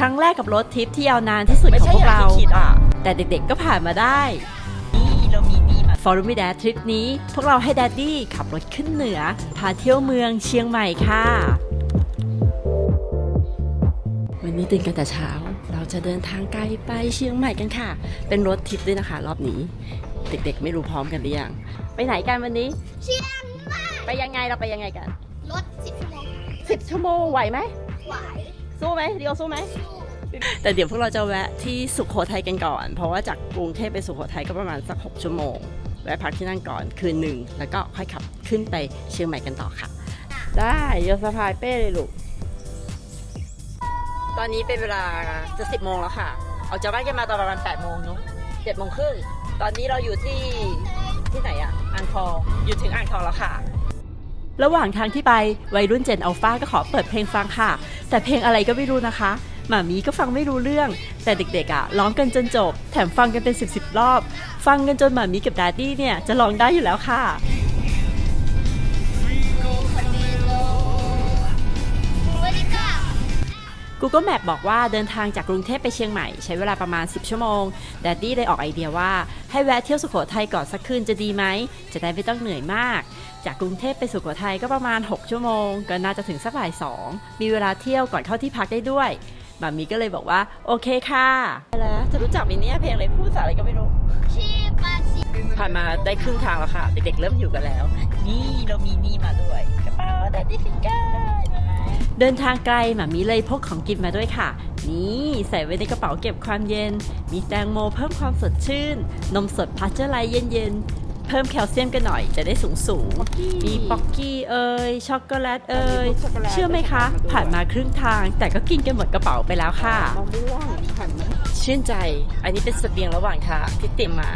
ครั้งแรกกับรถทริปที่ยาวนานที่สุดไม่ของใช่พวอกย่างเราที่คิดอะแต่เด็กๆก็ผ่านมาได้นี่เรามีนี่มาฟอร์มิแดทริปนี้ พวกเราให้แดดดี้ขับรถขึ้นเหนือ พาเที่ยวเมืองเชียงใหม่ค่ะ วันนี้ตื่นกันแต่เช้า เราจะเดินทางไกลไปเชียงใหม่กันค่ะ เป็นรถทริปด้วยนะคะ รอบนี้ เด็กๆ ไม่รู้พร้อมกันหรือยัง ไปไหนกันวันนี้ เชียงใหม่ ไปยังไงเราไปยังไงกัน รถสิบชั่วโมง 10 ชั่วโมงไหวไหมไหว สู้ไหมเดียวสู้ไหมสู้แต่เดี๋ยวพวกเราจะแวะที่สุขโขทัยกันก่อน เพราะว่าจากกรุงเทพไปสุขโขทัยก็ประมาณสัก 6 ชั่วโมงแวะพักที่นั่นก่อนคืนหนึ่ง แล้วก็ค่อยขับขึ้นไปเชียงใหม่กันต่อค่ะ ได้โยสะพายเป้เลยลูก ตอนนี้เป็นเวลาจะ10โมงแล้วค่ะ ออกจากบ้านกันมาตอนประมาณ8โมงเนาะ7โมงครึ่งตอนนี้เราอยู่ที่ที่ไหนอะอ่างทองอยู่ถึงอ่างทองแล้วค่ะ ระหว่างทางที่ไปวัยรุ่นเจนอัลฟาก็ขอเปิดเพลงฟังค่ะ แต่เพลงอะไรก็ไม่รู้นะคะหมามีก็ฟังไม่รู้เรื่อง แต่เด็กๆอะร้องกันจนจบ แถมฟังกันเป็นสิบสิบรอบ ฟังกันจนหมามีกับดาดี้เนี่ยจะร้องได้อยู่แล้วค่ะ Google Map บอกว่าเดินทางจากกรุงเทพไปเชียงใหม่ใช้เวลาประมาณ 10 ชั่วโมงดดดี้เลยออกไอเดียว่าให้แวะเที่ยวสุโขทัยก่อนสักคืนจะดีไหม จะได้ไม่ต้องเหนื่อยมาก จากกรุงเทพไปสุโขทัยก็ประมาณ 6 ชั่วโมง ก็น่าจะถึงสักบ่ายสองมีเวลาเที่ยวก่อนเข้าที่พักได้ด้วยหมามีก็เลยบอกว่า โอเคค่ะแล้วจะรู้จักไหมเนี่ยเพลงอะไรพูดภาษาอะไรก็ไม่รู้ชีปาชีผ่านมาได้ครึ่งทางแล้วค่ะ เด็กๆเริ่มอยู่กันแล้ว นี่เรามีนี่มาด้วยกระเป๋าแดดดี้ฟิงเกอร์ เดินทางไกลหมามีเลยพกของกินมาด้วยค่ะ นี่ใส่ไว้ในกระเป๋าเก็บความเย็น มีแตงโมเพิ่มความสดชื่น นมสดพัชเจอร์ไลท์เย็นๆ เพิ่มแคลเซียมกันหน่อยจะได้สูงสูงๆมีป๊อกกี้เอ่ยช็อกโกแลตเอ่ยเชื่อไหมคะ ผ่านมาครึ่งทาง แต่ก็กินกันหมดกระเป๋าไปแล้วค่ะมะม่วงผ่านมาชื่นใจ อันนี้เป็นเสบียงระหว่างทางที่เตรียมมา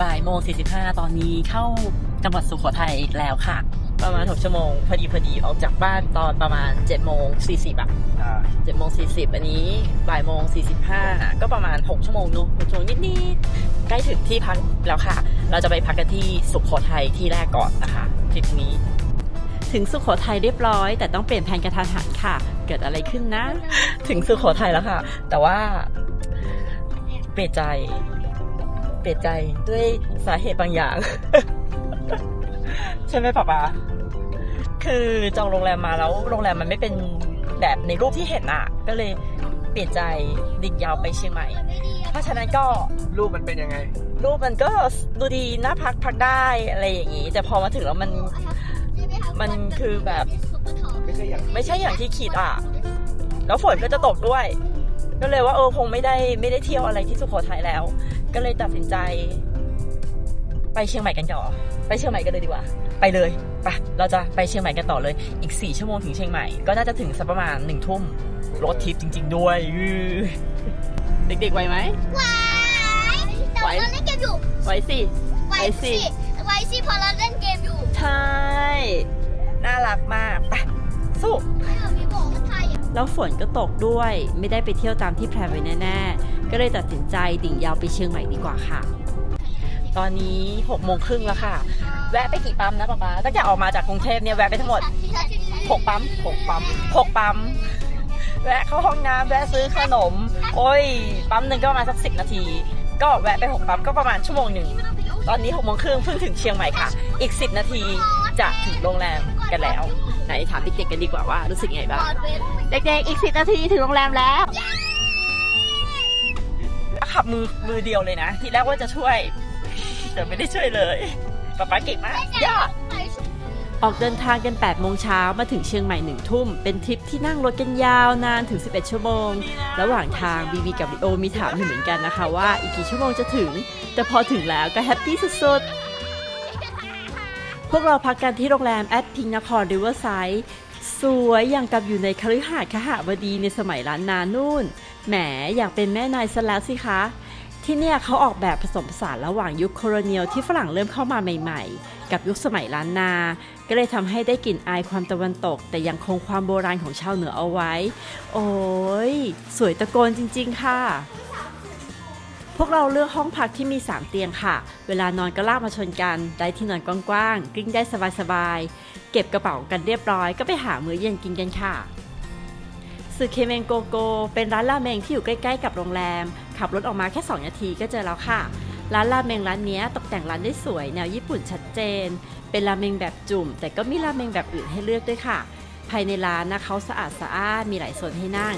บ่ายโมงสี่สิบห้าตอนนี้เข้าจังหวัดสุโขทัยอีกแล้วค่ะ ประมาณหกชั่วโมง พอดีพอดีออกจากบ้านตอนประมาณเจ็ดโมงสี่สิบอะเจ็ดโมงสี่สิบอันนี้บ่ายโมงสี่สิบห้าก็ประมาณหกชั่วโมงเนอะหกชั่วโมงนิดๆใกล้ถึงที่พักแล้วค่ะ เราจะไปพักกันที่สุโขทัยที่แรกก่อนนะคะทริปนี้ ถึงสุโขทัยเรียบร้อย แต่ต้องเปลี่ยนแผนกระทันหันค่ะ เกิดอะไรขึ้นนะ ถึงสุโขทัยแล้วค่ะ แต่ว่าเปลี่ยนใจ เปลี่ยนใจด้วยสาเหตุบางอย่าง ใช่ไหมป๊าป๊าคือจองโรงแรมมาแล้วโรงแรมมันไม่เป็นแบบในรูปที่เห็นอะ ก็เลยเปลี่ยนใจดิ่งยาวไปเชียงใหม่ เพราะฉะนั้นก็รูปมันเป็นยังไง รูปมันก็ดูดีน่าพักพักได้อะไรอย่างนี้ แต่พอมาถึงแล้วมันมันคือแบบไม่ใช่อย่างไม่ใช่อย่างที่คิดอะ แล้วฝนก็จะตกด้วย ก็เลยว่าเออคงไม่ได้ไม่ได้เที่ยวอะไรที่สุโขทัยแล้ว ก็เลยตัดสินใจ ไปเชียงใหม่กันต่อไปเชียงใหม่กันเลยดีกว่า ไปเลยไปเราจะไปเชียงใหม่กันต่อเลย อีกสี่ชั่วโมงถึงเชียงใหม่ ก็น่าจะถึงสักประมาณหนึ่งทุ่มรถทิพย์จริง ๆ ด้วยอื้อเด็กๆไหวไหมไหวแต่ว่าเราเล่นเกมอยู่ไหวสิไหวสิไหวสิพอเราเล่นเกมอยู่ ใช่ น่ารักมากไปสู้ไม่เอามีบอกว่าไทยอะแล้วฝนก็ตกด้วย ไม่ได้ไปเที่ยวตามที่แพลนไว้แน่ๆ ก็เลยตัดสินใจดิ่งยาวไปเชียงใหม่ดีกว่าค่ะ ตอนนี้หกโมงครึ่งแล้วค่ะ แวะไปกี่ปั๊มนะป๊าป๊าตั้งแต่ออกมาจากกรุงเทพเนี่ยแวะไปทั้งหมดหกปั๊มหกปั๊มหกปั๊ม แวะเข้าห้องน้ำแวะซื้อขนม โอ้ย ปั๊มหนึ่งก็ประมาณสักสิบนาที ก็แวะไปหกปั๊มก็ประมาณชั่วโมงหนึ่ง ตอนนี้หกโมงครึ่งเพิ่งถึงเชียงใหม่ค่ะ อีกสิบนาทีจะถึงโรงแรมกันแล้ว ไหนถามเด็กๆกันดีกว่าว่ารู้สึกยังไงบบ้างอดเวนเด็กๆ อีกสินาทีถึงโรงแรมแล้วขับมือมือเดียวเลยนะ ทีแรกว่าจะช่วย แต่ไม่ได้ช่วยเลยป๊าป๊าเก่งมากยอดออกเดินทางกัน 8 โมงเช้ามาถึงเชียงใหม่ 1 ทุ่ม เป็นทริปที่นั่งรถกันยาวนานถึง 11 ชั่วโมง ระหว่างทางบีบีกับลิโอมีถามอยู่เหมือนกันนะคะว่าอีกกี่ชั่วโมงจะถึง แต่พอถึงแล้วก็แฮปปี้สุดๆ พวกเราพักกันที่โรงแรมแอดพิงนครริเวอร์ไซด์สวยอย่างกับอยู่ในคฤหาสน์ขหบดีในสมัยล้านนานู่น แหมอยากเป็นแม่นายซะแล้วสิคะ ที่เนี่ยเขาออกแบบผสมผสานระหว่างยุคโคโลเนียลที่ฝรั่งเริ่มเข้ามาใหม่ๆ กับยุคสมัยล้านนา ก็เลยทำให้ได้กลิ่นอายความตะวันตก แต่ยังคงความโบราณของชาวเหนือเอาไว้ โอ้ย สวยตะโกนจริง ๆ ค่ะ พวกเราเลือกห้องพักที่มี 3 เตียงค่ะ เวลานอนก็ลากมาชนกัน ได้ที่นอนกว้างๆกลิ้งได้สบายๆเก็บกระเป๋ากันเรียบร้อย ก็ไปหามื้อเย็นกินกันค่ะสึเคเมงโกโก เป็นร้านราเมงที่อยู่ใกล้ ๆ กับโรงแรม ขับรถออกมาแค่ 2 นาทีก็เจอแล้วค่ะ ร้านราเมงร้านนี้ตกแต่งร้านได้สวย แนวญี่ปุ่นชัดเจน เป็นราเมงแบบจุ่ม แต่ก็มีราเมงแบบอื่นให้เลือกด้วยค่ะ ภายในร้านนะเขาสะอาดสะอ้านมีหลายโซนให้นั่ง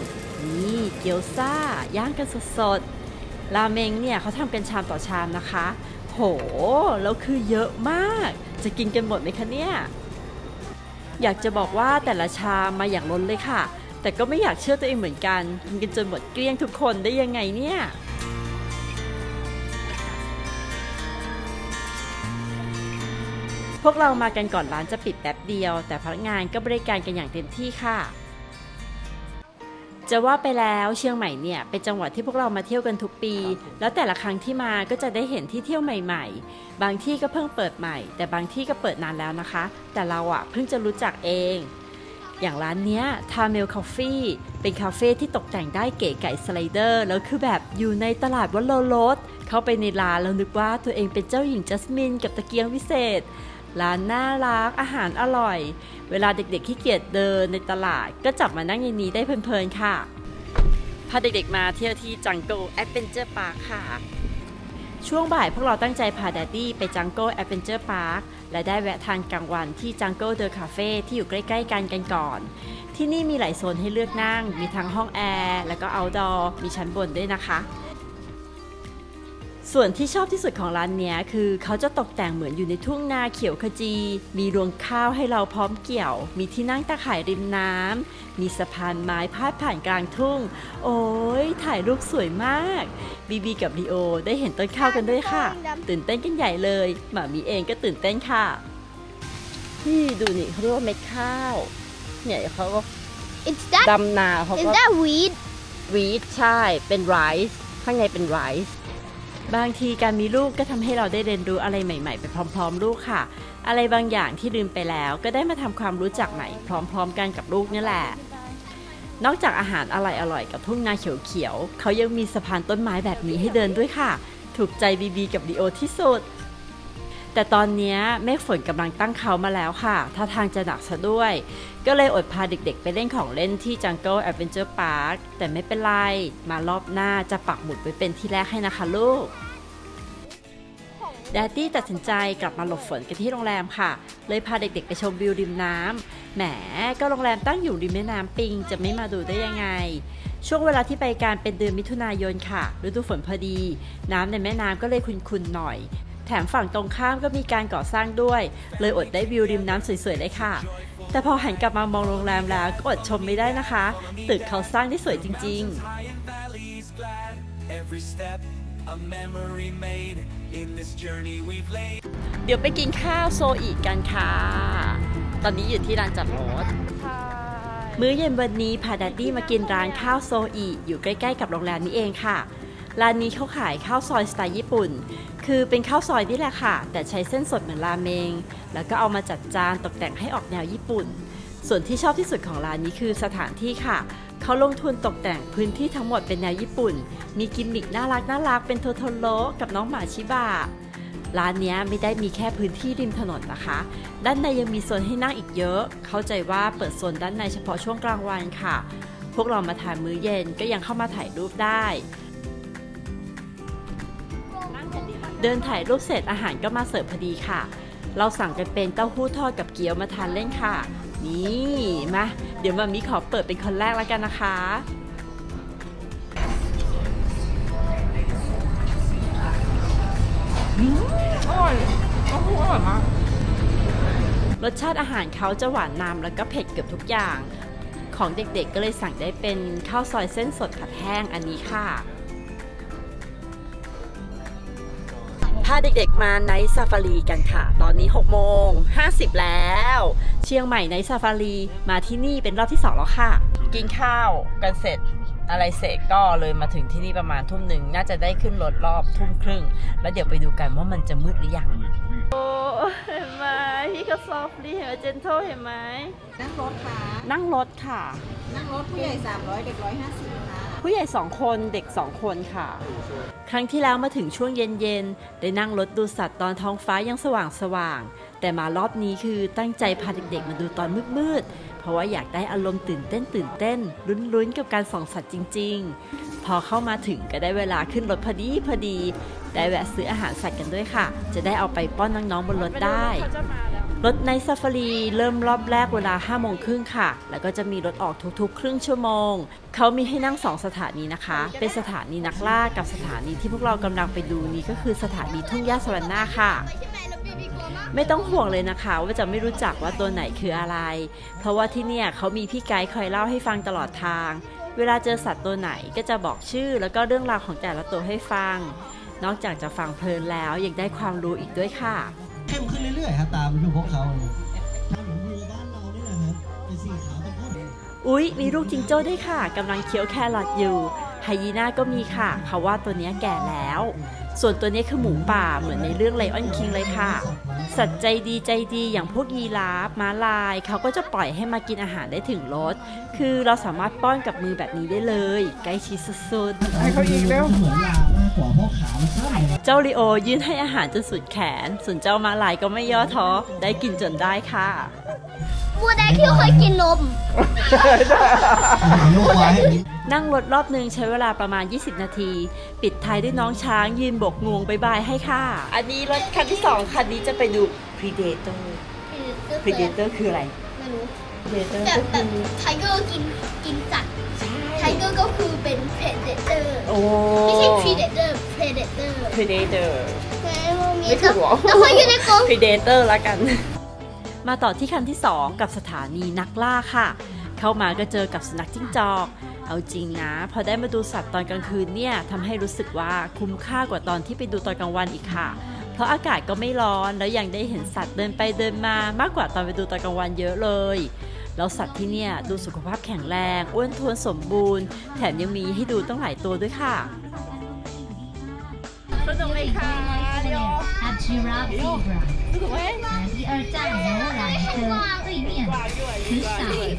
นี่เกี๊ยวซ่า ย่างกันสดๆ ราเมงเนี่ยเขาทำเป็นชามต่อชามนะคะ โห แล้วคือเยอะมาก จะกินกันหมดไหมคะเนี่ย อยากจะบอกว่าแต่ละชามมาอย่างล้นเลยค่ะ แต่ก็ไม่อยากเชื่อตัวเองเหมือนกันกินกันจนหมดเกลี้ยงทุกคนได้ยังไงเนี่ยพวกเรามากันก่อนร้านจะปิดแป๊บเดียว แต่พนักงานก็บริการกันอย่างเต็มที่ค่ะ จะว่าไปแล้วเชียงใหม่เนี่ยเป็นจังหวัดที่พวกเรามาเที่ยวกันทุกปี แล้วแต่ละครั้งที่มาก็จะได้เห็นที่เที่ยวใหม่ ๆ บางที่ก็เพิ่งเปิดใหม่ แต่บางที่ก็เปิดนานแล้วนะคะ แต่เราอะเพิ่งจะรู้จักเอง อย่างร้านเนี้ยทาเมลคาเฟ่เป็นคาเฟ่ที่ตกแต่งได้เก๋ไก่สไลเดอร์ แล้วคือแบบอยู่ในตลาดวัดโลรสเข้าไปในร้านแล้วนึกว่าตัวเองเป็นเจ้าหญิงจัสมินกับตะเกียงวิเศษ ร้านน่ารักอาหารอร่อย เวลาเด็กๆขี้เกียจเดินในตลาด ก็จับมานั่งในนี้ได้เพลินๆค่ะ พาเด็กๆมาเที่ยวที่จัง g ก e แอดเวนเจอร์พาร์คค่ะ ช่วงบ่ายพวกเราตั้งใจพาแดดดี้ไปจังเก e แอดเวนเจอร์พาร์คและได้แวะทานกลางวันที่จังเก e เดอะคาเฟ่ที่อยู่ใกล้ๆกันกันก่อน ที่นี่มีหลายโซนให้เลือกนั่ง มีทั้งห้องแอร์ แล้วก็เอาดอร์ มีชั้นบนด้วยนะคะ ส่วนที่ชอบที่สุดของร้านเนี้ยคือเขาจะตกแต่งเหมือนอยู่ในทุ่งนาเขียวขจี มีรวงข้าวให้เราพร้อมเกี่ยว มีที่นั่งตะข่ายริมน้ำ มีสะพานไม้พาดผ่านกลางทุ่ง โอ้ยถ่ายรูปสวยมาก บีบีกับลีโอได้เห็นต้นข้าวกันด้วยค่ะ ตื่นเต้นกันใหญ่เลยหมามีเองก็ตื่นเต้นค่ะ นี่ดูนี่เขาเรียกว่าเม็ดข้าว เนี่ยเขาก็ It's that ดำนาเขา is ก็ that weed วีทใช่เป็นไรซ์ข้างในเป็นไรซ์ บางทีการมีลูกก็ทำให้เราได้เรียนรู้อะไรใหม่ ๆ ไปพร้อม ๆ ลูกค่ะ อะไรบางอย่างที่ลืมไปแล้ว ก็ได้มาทำความรู้จักใหม่พร้อม ๆ กันกับลูกนี่แหละ นอกจากอาหารอร่อยๆกับทุ่งนาเขียวๆเขายังมีสะพานต้นไม้แบบนี้ให้เดินด้วยค่ะ ถูกใจบีบีกับดีโอที่สุด แต่ตอนนี้เมฆฝนกำลังตั้งเขามาแล้วค่ะท่าทางจะหนักซะด้วย ก็เลยอดพาเด็กๆ ไปเล่นของเล่นที่ Jungle Adventure Park แต่ไม่เป็นไร มารอบหน้าจะปักหมุดไว้เป็นที่แรกให้นะคะลูกแดดดี้ตัดสินใจกลับมาหลบฝนกันที่โรงแรมค่ะ เลยพาเด็กๆไปชมวิวริมน้ำแหมก็โรงแรมตั้งอยู่ริมแม่น้ำปิง จะไม่มาดูได้ยังไง ช่วงเวลาที่ไปการเป็นเดือนมิถุนายนค่ะ ฤดูฝนพอดี น้ำในแม่น้ำก็เลยขุ่นๆหน่อย แถมฝั่งตรงข้ามก็มีการก่อสร้างด้วย เลยอดได้วิวริมน้ำสวยๆเลยค่ะ แต่พอหันกลับมามองโรงแรมแล้วก็อดชมไม่ได้นะคะ ตึกเขาสร้างได้สวยจริงๆ high and valleys glad. Every step a memory made in this journey we've laid. เดี๋ยวไปกินข้าวโซอีกันค่ะ ตอนนี้อยู่ที่ร้านจอดรถมื้อเย็นวันนี้พาดัดดี้มากินร้านข้าวโซอีอยู่ใกล้ ๆ กับโรงแรมนี้เองค่ะ ร้านนี้เขาขายข้าวซอยสไตล์ญี่ปุ่น คือเป็นข้าวซอยนี่แหละค่ะ แต่ใช้เส้นสดเหมือนราเมง แล้วก็เอามาจัดจานตกแต่งให้ออกแนวญี่ปุ่น ส่วนที่ชอบที่สุดของร้านนี้คือสถานที่ค่ะ เขาลงทุนตกแต่งพื้นที่ทั้งหมดเป็นแนวญี่ปุ่น มีกิมมิกน่ารักน่ารักเป็นโทโทโร่กับน้องหมาชิบะร้านนี้ไม่ได้มีแค่พื้นที่ริมถนนนะคะ ด้านในยังมีโซนให้นั่งอีกเยอะ เข้าใจว่าเปิดโซนด้านในเฉพาะช่วงกลางวันค่ะ พวกเรามาทานมื้อเย็นก็ยังเข้ามาถ่ายรูปได้ เดินถ่ายรูปเสร็จอาหารก็มาเสิร์ฟพอดีค่ะ เราสั่งกันเป็นเต้าหู้ทอดกับเกี๊ยวมาทานเล่นค่ะ นี่มาเดี๋ยวมามีขอเปิดเป็นคนแรกแล้วกันนะคะอร่อยโอ้โหอร่อยมากรสชาติอาหารเขาจะหวานนำแล้วก็เผ็ดเกือบทุกอย่าง ของเด็กๆก็เลยสั่งได้เป็นข้าวซอยเส้นสดผัดแห้งอันนี้ค่ะาเด็กๆมาไนท์ซาฟารีกันค่ะ ตอนนี้6โมง50 แล้ว เชียงใหม่ไนท์ซาฟารีมาที่นี่เป็นรอบที่ 2 แล้วค่ะ กินข้าวกันเสร็จอะไรเสร็จก็เลยมาถึงที่นี่ประมาณทุ่มหนึ่ง น่าจะได้ขึ้นรถรอบทุ่มครึ่ง แล้วเดี๋ยวไปดูกันว่ามันจะมืดหรือยัง โอ้เห็นไหมพี่ก็ซอฟรีเห็นไหมเจนโทเห็นไหมนั่งรถค่ะ นั่งรถค่ะ นั่งรถผู้ใหญ่ 300 เด็ก 150ค่ะ ผู้ใหญ่ 2 คนเด็ก 2 คนค่ะ ครั้งที่แล้วมาถึงช่วงเย็นๆ ได้นั่งรถดูสัตว์ตอนท้องฟ้ายังสว่างสว่างๆแต่มารอบนี้คือตั้งใจพาเด็กๆ มาดูตอนมืดๆ เพราะราะว่าอยากได้อารมณ์ตื่นเต้นตื่นเต้นลุ้นๆ กับการส่องสัตว์จริง ๆ พอเข้ามาถึงก็ได้เวลาขึ้นรถพอดีพอดี ได้แวะซื้ออาหารสัตว์กันด้วยค่ะ จะได้เอาไปป้อนน้องๆบนรถได้ รถในซาฟารีเริ่มรอบแรกเวลา5โมงครึ่งค่ะ แล้วก็จะมีรถออกทุกๆ ครึ่งชั่วโมง เขามีให้นั่ง 2 สถานีนะคะ เป็นสถานีนักล่ากับสถานีที่พวกเรากำลังไปดูนี้ก็คือสถานีทุ่งหญ้าสวรรค์นาค่ะไปใช่ไหมแล้วบีบีกลัวมากไม่ต้องห่วงเลยนะคะ ว่าจะไม่รู้จักว่าตัวไหนคืออะไร เพราะว่าที่เนี่ยเขามีพี่ไกด์คอยเล่าให้ฟังตลอดทาง เวลาเจอสัตว์ตัวไหนก็จะบอกชื่อ แล้วก็เรื่องราวของแต่ละตัวให้ฟัง นอกจากจะฟังเพลินแล้วยังได้ความรู้อีกด้วยค่ะ เข้มขึ้นเรื่อยๆครับตามดูพวกเขาเนี่ยทางหลวงมือบ้านเรานี่แหละครับเป็นสีขาวตะโพดอุ๊ย มีลูกจิงโจ้ด้วยค่ะกำลังเคี้ยวแครอทอยู่ไฮยีน่าก็มีค่ะเขาว่าตัวเนี้ยแก่แล้ว ส่วนตัวนี้คือหมูป่าเหมือนในเรื่องไลออนคิงเลยค่ะ สัตว์ใจดีใจดีอย่างพวกยีราฟม้าลาย เขาก็จะปล่อยให้มากินอาหารได้ถึงรถคือเราสามารถป้อนกับมือแบบนี้ได้เลย ใกล้ชิดสุดให้เขาอีกแล้วเหมือนลามากกว่าเพราะ เจ้าลีโอยื่นให้อาหารจนสุดแขน ส่วนเจ้าม้าลายก็ไม่ย่อท้อ ได้กินจนได้ค่ะบัวแดงที่เคยกินนมถ่ายรูปไว้นั่งรถรอบหนึ่งใช้เวลาประมาณ 20 นาที ปิดท้ายด้วยน้องช้างยืนโบกงวงบายบายให้ค่ะ อันนี้รถคันที่ 2 คันนี้จะไปดู Predator Predator คืออะไร ไม่รู้ Predator แต่ก็แต่คือไทเกอร์กินกินสัตว์ไท เกอร์ก็คือเป็นเพเดเตอร์โอ้ไม่ใช่ predator predator Predator ไม่ถูกหรอแล้วเขาอยู่ในกรง Predator ละกัน มาต่อที่คันที่ 2 กับสถานีนักล่าค่ะ เข้ามาก็เจอกับสุนัขจิ้งจอก เอาจริงนะ พอได้มาดูสัตว์ตอนกลางคืนเนี่ยทำให้รู้สึกว่าคุ้มค่ากว่าตอนที่ไปดูตอนกลางวันอีกค่ะเพราะอากาศก็ไม่ร้อนแล้วยังได้เห็นสัตว์เดินไปเดินมามากกว่าตอนไปดูตอนกลางวันเยอะเลย แล้วสัตว์ที่เนี่ยดูสุขภาพแข็งแรง อ้วนท้วนสมบูรณ์ แถมยังมีให้ดูตั้งหลายตัวด้วยค่ะ สนุกเลยค่ะเดียว 啊，giraffe zebra， สนุกไหม 呃，第二站游览车对面很少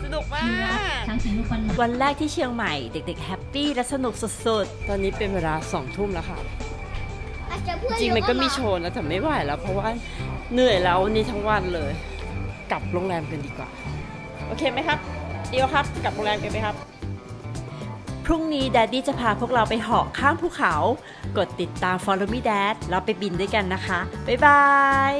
สนุกมาก giraffe 长颈鹿奔马。 วันแรกที่เชียงใหม่เด็กๆแฮปปี้และสนุกสุดๆ ตอนนี้เป็นเวลาสองทุ่มแล้วค่ะ อาจจะเพื่อน จริงมันก็มีโชว์นะแต่ไม่ไหวแล้ว เพราะว่าเหนื่อยแล้ววันนี้ทั้งวันเลย กลับโรงแรมกันดีกว่า โอเคไหมครับเดียวครับกลับโรงแรมกันไหมครับ พรุ่งนี้แดดดี้จะพาพวกเราไปเหาะข้ามภูเขา กดติดตาม Follow Me Dad แล้วไปบินด้วยกันนะคะ บ๊ายบาย